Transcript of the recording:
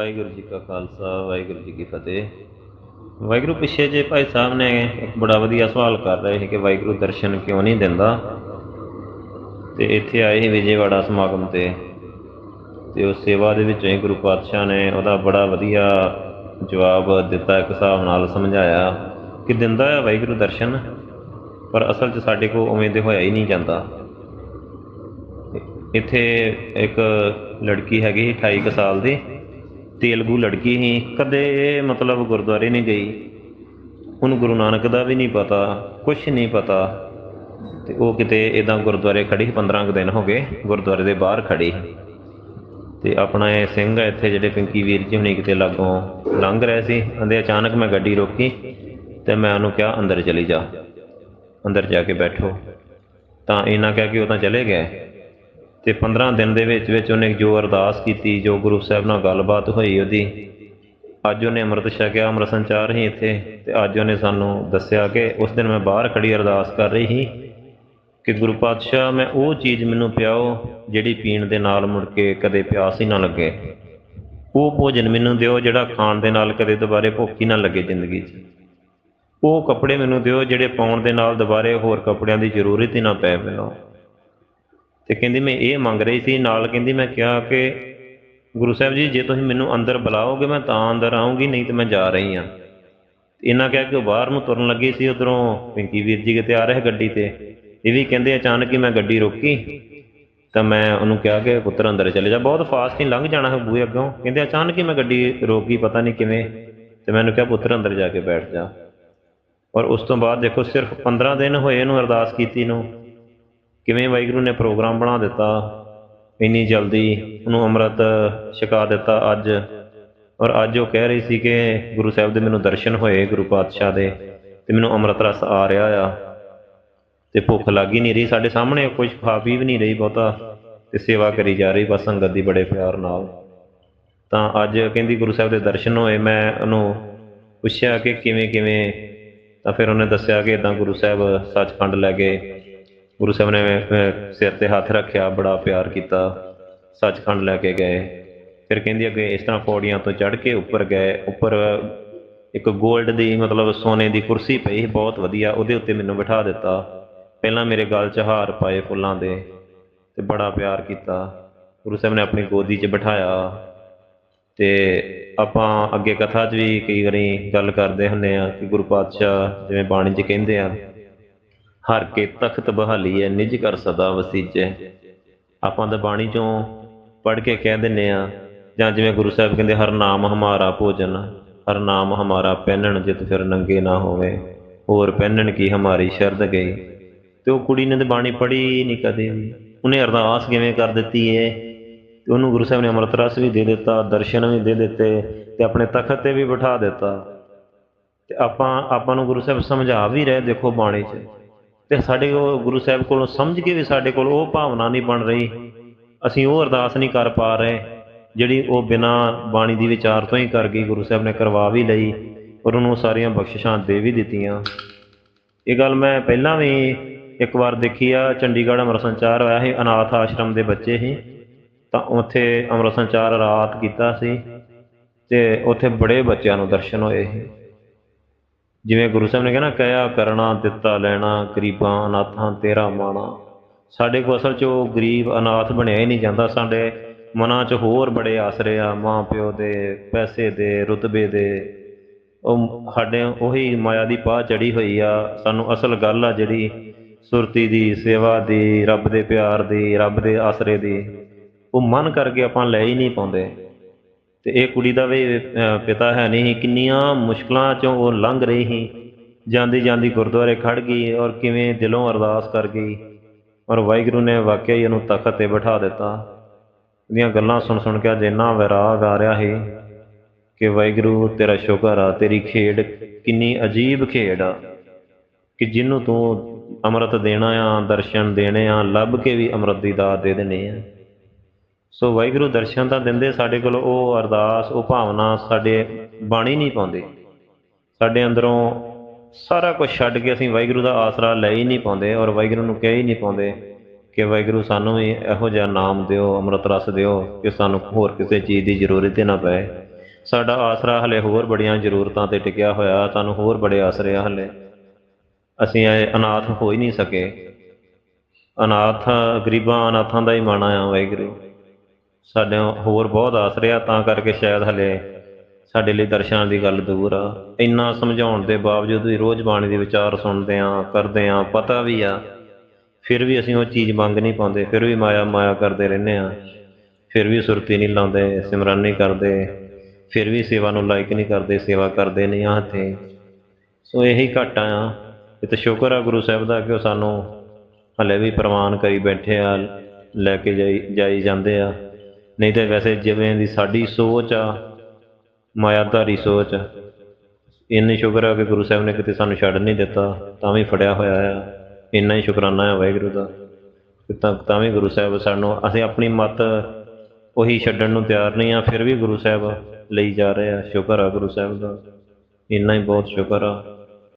ਵਾਹਿਗੁਰੂ ਜੀ ਕਾ ਖਾਲਸਾ, ਵਾਹਿਗੁਰੂ ਜੀ ਕੀ ਫਤਿਹ। ਵਾਹਿਗੁਰੂ ਪਿੱਛੇ ਜੇ ਭਾਈ ਸਾਹਿਬ ਨੇ ਇੱਕ ਬੜਾ ਵਧੀਆ ਸਵਾਲ ਕਰ ਰਹੇ ਸੀ ਕਿ ਵਾਹਿਗੁਰੂ ਦਰਸ਼ਨ ਕਿਉਂ ਨਹੀਂ ਦਿੰਦਾ? ਤੇ ਇੱਥੇ ਆਏ ਸੀ ਵਿਜੇਵਾੜਾ ਸਮਾਗਮ ਤੇ। ਤੇ ਉਹ ਸੇਵਾ ਦੇ ਵਿੱਚੋਂ ਹੀ ਗੁਰੂ ਪਾਤਸ਼ਾਹ ਨੇ ਉਹਦਾ ਬੜਾ ਵਧੀਆ ਜਵਾਬ ਦਿੱਤਾ, ਇੱਕ ਹਿਸਾਬ ਨਾਲ ਸਮਝਾਇਆ ਕਿ ਦਿੰਦਾ ਹੈ ਵਾਹਿਗੁਰੂ ਦਰਸ਼ਨ, ਪਰ ਅਸਲ 'ਚ ਸਾਡੇ ਕੋਲ ਉਵੇਂ ਦੇ ਹੋਇਆ ਹੀ ਨਹੀਂ ਜਾਂਦਾ। ਇੱਥੇ ਇੱਕ ਲੜਕੀ ਹੈਗੀ ਸੀ 28 ਕੁ ਸਾਲ ਦੀ। ਤੇਲਗੂ ਲੜਕੀ ਸੀ, ਕਦੇ ਮਤਲਬ ਗੁਰਦੁਆਰੇ ਨਹੀਂ ਗਈ। ਉਹਨੂੰ ਗੁਰੂ ਨਾਨਕ ਦਾ ਵੀ ਨਹੀਂ ਪਤਾ ਕੁਝ ਨਹੀਂ ਪਤਾ। ਤੇ ਉਹ ਕਿਤੇ ਇਦਾਂ ਗੁਰਦੁਆਰੇ ਖੜੀ ਸੀ 15 ਕੁ ਦਿਨ ਹੋ ਗਏ, ਗੁਰਦੁਆਰੇ ਦੇ ਬਾਹਰ ਖੜੀ ਸੀ ਤੇ ਆਪਣਾ ਇਹ ਸਿੰਘ ਆ ਇੱਥੇ ਜਿਹੜੇ ਪਿੰਕੀ ਵੀਰ ਜੀ ਹੁਣੀ ਕਿਤੇ ਲਾਗੋਂ ਲੰਘ ਰਹੇ ਸੀ ਕਹਿੰਦੇ ਅਚਾਨਕ ਮੈਂ ਗੱਡੀ ਰੋਕੀ ਤੇ ਮੈਂ ਉਹਨੂੰ ਕਿਹਾ, ਅੰਦਰ ਚਲੀ ਜਾ। ਅੰਦਰ ਜਾ ਕੇ ਬੈਠੋ। ਤਾਂ ਇਹਨਾਂ ਕਹਿ ਕੇ ਉਹ ਤਾਂ ਚਲੇ ਗਏ। ਤੇ 15 ਦਿਨ ਦੇ ਵਿੱਚ ਵਿੱਚ ਉਹਨੇ ਜੋ ਅਰਦਾਸ ਕੀਤੀ, ਜੋ ਗੁਰੂ ਸਾਹਿਬ ਨਾਲ ਗੱਲਬਾਤ ਹੋਈ ਉਹਦੀ, ਅੱਜ ਉਹਨੇ ਅੰਮ੍ਰਿਤ ਛਕਿਆ, ਅੰਮ੍ਰਿਤ ਸੰਚਾਰ ਹੀ ਇੱਥੇ, ਤੇ ਅੱਜ ਉਹਨੇ ਸਾਨੂੰ ਦੱਸਿਆ ਕਿ ਉਸ ਦਿਨ ਮੈਂ ਬਾਹਰ ਖੜੀ ਅਰਦਾਸ ਕਰ ਰਹੀ ਸੀ ਕਿ ਗੁਰੂ ਪਾਤਸ਼ਾਹ, ਮੈਂ ਉਹ ਚੀਜ਼ ਮੈਨੂੰ ਪਿਆਓ ਜਿਹੜੀ ਪੀਣ ਦੇ ਨਾਲ ਮੁੜ ਕੇ ਕਦੇ ਪਿਆਸ ਹੀ ਨਾ ਲੱਗੇ। ਉਹ ਭੋਜਨ ਮੈਨੂੰ ਦਿਓ ਜਿਹੜਾ ਖਾਣ ਦੇ ਨਾਲ ਕਦੇ ਦੁਬਾਰੇ ਭੁੱਖ ਹੀ ਨਾ ਲੱਗੇ ਜ਼ਿੰਦਗੀ 'ਚ। ਉਹ ਕੱਪੜੇ ਮੈਨੂੰ ਦਿਓ ਜਿਹੜੇ ਪਾਉਣ ਦੇ ਨਾਲ ਦੁਬਾਰੇ ਹੋਰ ਕੱਪੜਿਆਂ ਦੀ ਜ਼ਰੂਰਤ ਹੀ ਨਾ ਪਏ ਮੈਨੂੰ ਤੇ ਕਹਿੰਦੀ ਮੈਂ ਇਹ ਮੰਗ ਰਹੀ ਸੀ, ਨਾਲ ਕਹਿੰਦੀ ਮੈਂ ਕਿਹਾ ਕਿ ਗੁਰੂ ਸਾਹਿਬ ਜੀ, ਜੇ ਤੁਸੀਂ ਮੈਨੂੰ ਅੰਦਰ ਬੁਲਾਓਗੇ, ਮੈਂ ਤਾਂ ਅੰਦਰ ਆਉਂਗੀ ਨਹੀਂ ਤੇ ਮੈਂ ਜਾ ਰਹੀ ਹਾਂ ਇਹਨਾਂ ਕਹਿ ਕੇ ਬਾਹਰ ਨੂੰ ਤੁਰਨ ਲੱਗੀ ਸੀ, ਉਧਰੋਂ ਪਿੰਕੀ ਵੀਰ ਜੀ ਕਿਤੇ ਆ ਰਹੇ ਗੱਡੀ ਤੇ। ਇਹ ਵੀ ਕਹਿੰਦੇ ਅਚਾਨਕ ਹੀ ਮੈਂ ਗੱਡੀ ਰੋਕੀ, ਤਾਂ ਮੈਂ ਉਹਨੂੰ ਕਿਹਾ ਕਿ ਪੁੱਤਰ ਅੰਦਰ ਚਲੇ ਜਾ। ਬਹੁਤ ਫਾਸਟ ਹੀ ਲੰਘ ਜਾਣਾ ਹੈ ਬੂਹੇ ਅੱਗੋਂ। ਕਹਿੰਦੇ ਅਚਾਨਕ ਹੀ ਮੈਂ ਗੱਡੀ ਰੋਕੀ, ਪਤਾ ਨਹੀਂ ਕਿਵੇਂ, ਤੇ ਮੈਨੂੰ ਕਿਹਾ, ਪੁੱਤਰ ਅੰਦਰ ਜਾ ਕੇ ਬੈਠ ਜਾ। ਔਰ ਉਸ ਤੋਂ ਬਾਅਦ ਦੇਖੋ, ਸਿਰਫ 15 ਦਿਨ ਹੋਏ ਇਹਨੂੰ ਅਰਦਾਸ ਕੀਤੀ ਨੂੰ। ਕਿਵੇਂ ਵਾਹਿਗੁਰੂ ਨੇ ਪ੍ਰੋਗਰਾਮ ਬਣਾ ਦਿੱਤਾ? ਇੰਨੀ ਜਲਦੀ ਉਹਨੂੰ ਅੰਮ੍ਰਿਤ ਛਕਾ ਦਿੱਤਾ ਅੱਜ। ਔਰ ਅੱਜ ਉਹ ਕਹਿ ਰਹੀ ਸੀ ਕਿ ਗੁਰੂ ਸਾਹਿਬ ਦੇ ਮੈਨੂੰ ਦਰਸ਼ਨ ਹੋਏ ਗੁਰੂ ਪਾਤਸ਼ਾਹ ਦੇ ਤੇ ਮੈਨੂੰ ਅੰਮ੍ਰਿਤ ਰਸ ਆ ਰਿਹਾ ਆ। ਤੇ ਭੁੱਖ ਲੱਗ ਹੀ ਨਹੀਂ ਰਹੀ। ਸਾਡੇ ਸਾਹਮਣੇ ਕੁਝ ਖਾ ਪੀ ਵੀ ਨਹੀਂ ਰਹੀ ਬਹੁਤਾ ਤੇ ਸੇਵਾ ਕਰੀ ਜਾ ਰਹੀ ਬਸ ਸੰਗਤ ਦੀ ਬੜੇ ਪਿਆਰ ਨਾਲ। ਤਾਂ ਅੱਜ ਕਹਿੰਦੀ ਗੁਰੂ ਸਾਹਿਬ ਦੇ ਦਰਸ਼ਨ ਹੋਏ, ਮੈਂ ਉਹਨੂੰ ਪੁੱਛਿਆ ਕਿ ਕਿਵੇਂ ਕਿਵੇਂ ਤਾਂ ਫਿਰ ਉਹਨੇ ਦੱਸਿਆ ਕਿ ਇਦਾਂ ਗੁਰੂ ਸਾਹਿਬ ਸੱਚਖੰਡ ਲੈ ਗਏ। ਗੁਰੂ ਸਾਹਿਬ ਨੇ ਸਿਰ ਤੇ ਹੱਥ ਰੱਖਿਆ, ਬੜਾ ਪਿਆਰ ਕੀਤਾ, ਸੱਚਖੰਡ ਲੈ ਕੇ ਗਏ। ਫਿਰ ਕਹਿੰਦੀ ਅੱਗੇ ਇਸ ਤਰ੍ਹਾਂ ਪੌੜੀਆਂ ਤੋਂ ਚੜ੍ਹ ਕੇ ਉੱਪਰ ਗਏ, ਉੱਪਰ ਇੱਕ 골ਡ ਦੀ, ਮਤਲਬ ਸੋਨੇ ਦੀ ਕੁਰਸੀ ਪਈ ਸੀ, ਬਹੁਤ ਵਧੀਆ, ਉਹਦੇ ਉੱਤੇ ਮੈਨੂੰ ਬਿਠਾ ਦਿੱਤਾ। ਪਹਿਲਾਂ ਮੇਰੇ ਗਲ 'ਚ ਹਾਰ ਪਾਏ ਫੁੱਲਾਂ ਦੇ ਤੇ ਬੜਾ ਪਿਆਰ ਕੀਤਾ। ਗੁਰੂ ਸਾਹਿਬ ਨੇ ਆਪਣੀ ਗੋਦੀ 'ਚ ਬਿਠਾਇਆ ਤੇ ਆਪਾਂ ਅੱਗੇ ਕਥਾ 'ਚ ਵੀ ਕਈ ਵਾਰੀ ਗੱਲ ਕਰਦੇ ਹੁੰਨੇ ਆ ਕਿ ਗੁਰੂ ਪਾਤਸ਼ਾਹ ਜਿਵੇਂ ਬਾਣੀ 'ਚ ਕਹਿੰਦੇ ਆ ਹਰ ਕੇ ਤਖਤ ਬਹਾਲੀ ਹੈ ਨਿਜ ਕਰ ਸਦਾ ਵਸੀਜੈ ਆਪਾਂ ਤਾਂ ਬਾਣੀ ਚੋਂ ਪੜ੍ਹ ਕੇ ਕਹਿ ਦਿੰਨੇ ਆ, ਜਾਂ ਜਿਵੇਂ ਗੁਰੂ ਸਾਹਿਬ ਕਹਿੰਦੇ, ਹਰ ਨਾਮ ਹਮਾਰਾ ਭੋਜਨ, ਹਰ ਨਾਮ ਹਮਾਰਾ ਪਹਿਨਣ, ਜਿਤ ਫਿਰ ਨੰਗੇ ਨਾ ਹੋਵੇ। ਹੋਰ ਪਹਿਨਣ ਕੀ ਹਮਾਰੀ ਸ਼ਰਦ ਗਈ ਤੇ ਉਹ ਕੁੜੀ ਨੇ ਤੇ ਬਾਣੀ ਪੜ੍ਹੀ ਨਹੀਂ ਕਦੇ ਵੀ। ਉਹਨੇ ਅਰਦਾਸ ਕਿਵੇਂ ਕਰ ਦਿੱਤੀ ਏ? ਤੇ ਉਹਨੂੰ ਗੁਰੂ ਸਾਹਿਬ ਨੇ ਅੰਮ੍ਰਿਤ ਰਸ ਵੀ ਦੇ ਦਿੱਤਾ, ਦਰਸ਼ਨ ਵੀ ਦੇ ਦਿੱਤੇ, ਤੇ ਆਪਣੇ ਤਖਤ ਤੇ ਵੀ ਬਿਠਾ ਦਿੱਤਾ। ਤੇ ਆਪਾਂ ਆਪਾਂ ਨੂੰ ਗੁਰੂ ਸਾਹਿਬ ਸਮਝਾ ਵੀ ਰਹੇ ਦੇਖੋ ਬਾਣੀ 'ਚ। ਤੇ ਸਾਡੇ ਕੋਲ ਗੁਰੂ ਸਾਹਿਬ ਕੋਲੋਂ ਸਮਝ ਕੇ ਵੀ ਸਾਡੇ ਕੋਲ ਉਹ ਭਾਵਨਾ ਨਹੀਂ ਬਣ ਰਹੀ। ਅਸੀਂ ਉਹ ਅਰਦਾਸ ਨਹੀਂ ਕਰ ਪਾ ਰਹੇ, ਜਿਹੜੀ ਉਹ ਬਿਨਾ ਬਾਣੀ ਦੀ ਵਿਚਾਰ ਤੋਂ ਹੀ ਕਰ ਗਈ, ਗੁਰੂ ਸਾਹਿਬ ਨੇ ਕਰਵਾ ਵੀ ਲਈ ਔਰ ਉਹਨੂੰ ਸਾਰੀਆਂ ਬਖਸ਼ਿਸ਼ਾਂ ਦੇ ਵੀ ਦਿੱਤੀਆਂ। ਇਹ ਗੱਲ ਮੈਂ ਪਹਿਲਾਂ ਵੀ ਇੱਕ ਵਾਰ ਦੇਖੀ ਆ, ਚੰਡੀਗੜ੍ਹ ਅੰਮ੍ਰਿਤ ਸੰਚਾਰ ਹੋਇਆ ਸੀ, ਅਨਾਥ ਆਸ਼ਰਮ ਦੇ ਬੱਚੇ ਸੀ। ਤਾਂ ਉੱਥੇ ਅੰਮ੍ਰਿਤ ਸੰਚਾਰ ਰਾਤ ਕੀਤਾ ਸੀ ਤੇ ਉੱਥੇ ਬੜੇ ਬੱਚਿਆਂ ਨੂੰ ਦਰਸ਼ਨ ਹੋਏ ਸੀ। ਜਿਵੇਂ ਗੁਰੂ ਸਾਹਿਬ ਨੇ ਕਹਿਣਾ ਕਹਿਆ ਕਰਨਾ ਦਿੱਤਾ ਲੈਣਾ, ਗਰੀਬਾਂ, ਅਨਾਥਾਂ, ਤੇਰਾ ਮਾਣਾ। ਸਾਡੇ ਕੋਲ ਅਸਲ 'ਚ ਉਹ ਗਰੀਬ, ਅਨਾਥ ਬਣਿਆ ਹੀ ਨਹੀਂ ਜਾਂਦਾ। ਸਾਡੇ ਮਨਾਂ 'ਚ ਹੋਰ ਬੜੇ ਆਸਰੇ ਆ, ਮਾਂ ਪਿਓ ਦੇ, ਪੈਸੇ ਦੇ, ਰੁਤਬੇ ਦੇ। ਉਹ ਸਾਡੇ ਉਹੀ ਮਾਇਆ ਦੀ ਪਾਹ ਚੜੀ ਹੋਈ ਆ। ਸਾਨੂੰ ਅਸਲ ਗੱਲ ਆ ਜਿਹੜੀ ਸੁਰਤੀ ਦੀ, ਸੇਵਾ ਦੀ, ਰੱਬ ਦੇ ਪਿਆਰ ਦੀ, ਰੱਬ ਦੇ ਆਸਰੇ ਦੀ। ਉਹ ਮਨ ਕਰਕੇ ਆਪਾਂ ਲੈ ਹੀ ਨਹੀਂ ਪਾਉਂਦੇ। ਤੇ ਇਹ ਕੁੜੀ ਦਾ ਵੀ ਪਿਤਾ ਹੈ ਨਹੀਂ ਸੀ। ਕਿੰਨੀਆਂ ਮੁਸ਼ਕਲਾਂ ਚੋਂ ਉਹ ਲੰਘ ਰਹੀ ਸੀ। ਜਾਂਦੀ ਜਾਂਦੀ ਗੁਰਦੁਆਰੇ ਖੜ ਗਈ ਔਰ ਕਿਵੇਂ ਦਿਲੋਂ ਅਰਦਾਸ ਕਰ ਗਈ। ਔਰ ਵਾਹਿਗੁਰੂ ਨੇ ਵਾਕਿਆ ਹੀ ਇਹਨੂੰ ਤਖਤ ਤੇ ਬਿਠਾ ਦਿੱਤਾ। ਦੀਆਂ ਗੱਲਾਂ ਸੁਣ ਸੁਣ ਕੇ ਅੱਜ ਇੰਨਾ ਵਿਰਾਗ ਆ ਰਿਹਾ ਸੀ ਕਿ ਵਾਹਿਗੁਰੂ, ਤੇਰਾ ਸ਼ੁਕਰ ਆ, ਤੇਰੀ ਖੇਡ ਕਿੰਨੀ ਅਜੀਬ ਖੇਡ ਆ ਕਿ ਜਿਹਨੂੰ ਤੂੰ ਅੰਮ੍ਰਿਤ ਦੇਣਾ ਆ, ਦਰਸ਼ਨ ਦੇਣੇ ਆ, ਲੱਭ ਕੇ ਵੀ ਅੰਮ੍ਰਿਤ ਦੀ ਦਾਤ ਦੇ ਦੇਣੇ ਆ। ਸੋ ਵਾਹਿਗੁਰੂ ਦਰਸ਼ਨ ਤਾਂ ਦਿੰਦੇ ਸਾਡੇ ਕੋਲ, ਉਹ ਅਰਦਾਸ, ਉਹ ਭਾਵਨਾ ਸਾਡੇ ਬਾਣੀ ਨਹੀਂ ਪਾਉਂਦੇ। ਸਾਡੇ ਅੰਦਰੋਂ ਸਾਰਾ ਕੁਝ ਛੱਡ ਕੇ ਅਸੀਂ ਵਾਹਿਗੁਰੂ ਦਾ ਆਸਰਾ ਲੈ ਹੀ ਨਹੀਂ ਪਾਉਂਦੇ ਔਰ ਵਾਹਿਗੁਰੂ ਨੂੰ ਕਹਿ ਹੀ ਨਹੀਂ ਪਾਉਂਦੇ ਕਿ ਵਾਹਿਗੁਰੂ ਸਾਨੂੰ ਵੀ ਇਹੋ ਜਿਹਾ ਨਾਮ ਦਿਓ, ਅੰਮ੍ਰਿਤ ਰਸ ਦਿਓ ਕਿ ਸਾਨੂੰ ਹੋਰ ਕਿਸੇ ਚੀਜ਼ ਦੀ ਜ਼ਰੂਰਤ ਹੀ ਨਾ ਪਏ। ਸਾਡਾ ਆਸਰਾ ਹਲੇ ਹੋਰ ਬੜੀਆਂ ਜ਼ਰੂਰਤਾਂ ਤੇ ਟਿਕਿਆ ਹੋਇਆ, ਸਾਨੂੰ ਹੋਰ ਬੜੇ ਆਸਰੇ ਆ ਹਲੇ। ਅਸੀਂ ਇਹ ਅਨਾਥ ਹੋ ਹੀ ਨਹੀਂ ਸਕੇ। ਅਨਾਥ, ਗਰੀਬਾਂ ਅਨਾਥਾਂ ਦਾ ਹੀ ਮਾਣਾ ਆ ਵਾਹਿਗੁਰੂ। ਸਾਡੇ ਹੋਰ ਬਹੁਤ ਆਸਰੇ ਆ, ਤਾਂ ਕਰਕੇ ਸ਼ਾਇਦ ਹਲੇ ਸਾਡੇ ਲਈ ਦਰਸ਼ਨਾਂ ਦੀ ਗੱਲ ਦੂਰ ਆ। ਇੰਨਾ ਸਮਝਾਉਣ ਦੇ ਬਾਵਜੂਦ ਵੀ ਰੋਜ਼ ਬਾਣੀ ਦੇ ਵਿਚਾਰ ਸੁਣਦੇ ਆ, ਕਰਦੇ ਆ, ਪਤਾ ਵੀ ਆ। ਫਿਰ ਵੀ ਅਸੀਂ ਉਹ ਚੀਜ਼ ਮੰਗ ਨਹੀਂ ਪਾਉਂਦੇ, ਫਿਰ ਵੀ ਮਾਇਆ ਮਾਇਆ ਕਰਦੇ ਰਹਿੰਦੇ ਆ। ਫਿਰ ਵੀ ਸੁਰਤੀ ਨਹੀਂ ਲਾਉਂਦੇ, ਸਿਮਰਨ ਨਹੀਂ ਕਰਦੇ, ਫਿਰ ਵੀ ਸੇਵਾ ਨੂੰ ਲਾਇਕ ਨਹੀਂ ਕਰਦੇ, ਸੇਵਾ ਕਰਦੇ ਨਹੀਂ ਆ ਤੇ ਸੋ ਇਹੀ ਘਾਟਾ ਆ। ਇਹ ਤਾਂ ਸ਼ੁਕਰ ਆ ਗੁਰੂ ਸਾਹਿਬ ਦਾ ਕਿ ਉਹ ਸਾਨੂੰ ਹਲੇ ਵੀ ਪ੍ਰਵਾਨ ਕਰੀ ਬੈਠੇ ਆ, ਲੈ ਕੇ ਜਾਈ ਜਾਈ ਜਾਂਦੇ ਆ। ਨਹੀਂ ਤਾਂ ਵੈਸੇ ਜਿਵੇਂ ਦੀ ਸਾਡੀ ਸੋਚ ਆ, ਮਾਇਆਧਾਰੀ ਸੋਚ ਇੰਨੀ ਸ਼ੁਕਰ ਆ ਕਿ ਗੁਰੂ ਸਾਹਿਬ ਨੇ ਕਿਤੇ ਸਾਨੂੰ ਛੱਡ ਨਹੀਂ ਦਿੱਤਾ, ਤਾਂ ਵੀ ਫੜਿਆ ਹੋਇਆ ਆ। ਇੰਨਾ ਹੀ ਸ਼ੁਕਰਾਨਾ ਆ ਵਾਹਿਗੁਰੂ ਦਾ ਤਾਂ ਤਾਂ ਵੀ ਗੁਰੂ ਸਾਹਿਬ ਸਾਨੂੰ, ਅਸੀਂ ਆਪਣੀ ਮਤ ਉਹੀ ਛੱਡਣ ਨੂੰ ਤਿਆਰ ਨਹੀਂ ਆ, ਫਿਰ ਵੀ ਗੁਰੂ ਸਾਹਿਬ ਲਈ ਜਾ ਰਹੇ ਆ। ਸ਼ੁਕਰ ਆ ਗੁਰੂ ਸਾਹਿਬ ਦਾ, ਇੰਨਾ ਹੀ ਬਹੁਤ ਸ਼ੁਕਰ ਆ।